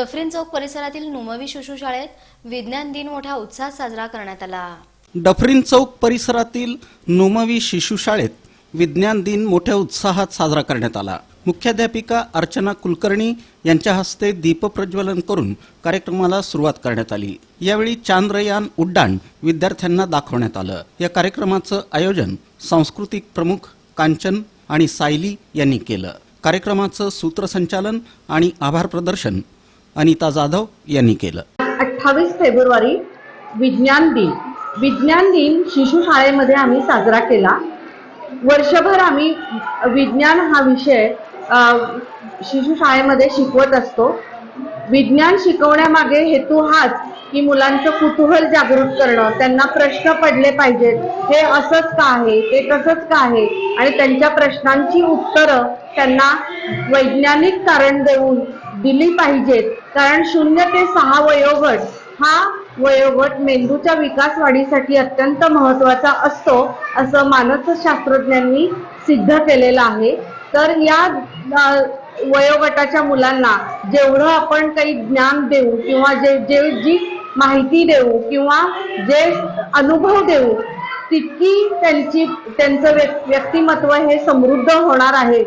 Dufferin चौक परिसरातील नुमवी शिशु शाळेत विज्ञान दिन मोठ्या उत्साहात साजरा करण्यात आला. डफरीन चौक परिसरातील नोमवी शिशुशाळेत विज्ञान दिन मोठ्या उत्साहात साजरा करण्यात आला. मुख्याध्यापिका अर्चना कुलकर्णी यांच्या हस्ते दीपप्रज्वलन करून कार्यक्रमाला सुरुवात करण्यात आली. यावेळी चांद्रयान उड्डाण विद्यार्थ्यांना दाखवण्यात आलं. या कार्यक्रमाचं आयोजन सांस्कृतिक प्रमुख कांचन आणि सायली यांनी केलं. कार्यक्रमाचं सूत्रसंचालन आणि आभार प्रदर्शन अनिता जाधव यांनी केलं. अठ्ठावीस फेब्रुवारी विज्ञान दिन. विज्ञान दिन शिशु शाळेमध्ये आम्ही साजरा केला. वर्षभर आम्ही विज्ञान हा विषय शिशु शाळेमध्ये शिकवत असतो. विज्ञान शिकवण्यामागे हेतू हाच की मुलांचं कुतूहल जागृत करणं त्यांना प्रश्न पडले पाहिजेत. हे असंच का आहे? ते तसंच का आहे? आणि त्यांच्या प्रश्नांची उत्तरं त्यांना वैज्ञानिक कारण देऊन दिली पाहिजेत. कारण शून्य ते सहा वयोगट हा वयोगट मेंदूच्या विकास वाढीसाठी अत्यंत महत्त्वाचा असतो असं मानसशास्त्रज्ञांनी सिद्ध केलेलं आहे. तर या वयोगटाच्या मुलांना जेवढं आपण काही ज्ञान देऊ किंवा जे जे जी माहिती देऊ किंवा जे अनुभव देऊ तितकी त्यांची त्यांचं व्यक्तिमत्व हे समृद्ध होणार आहे.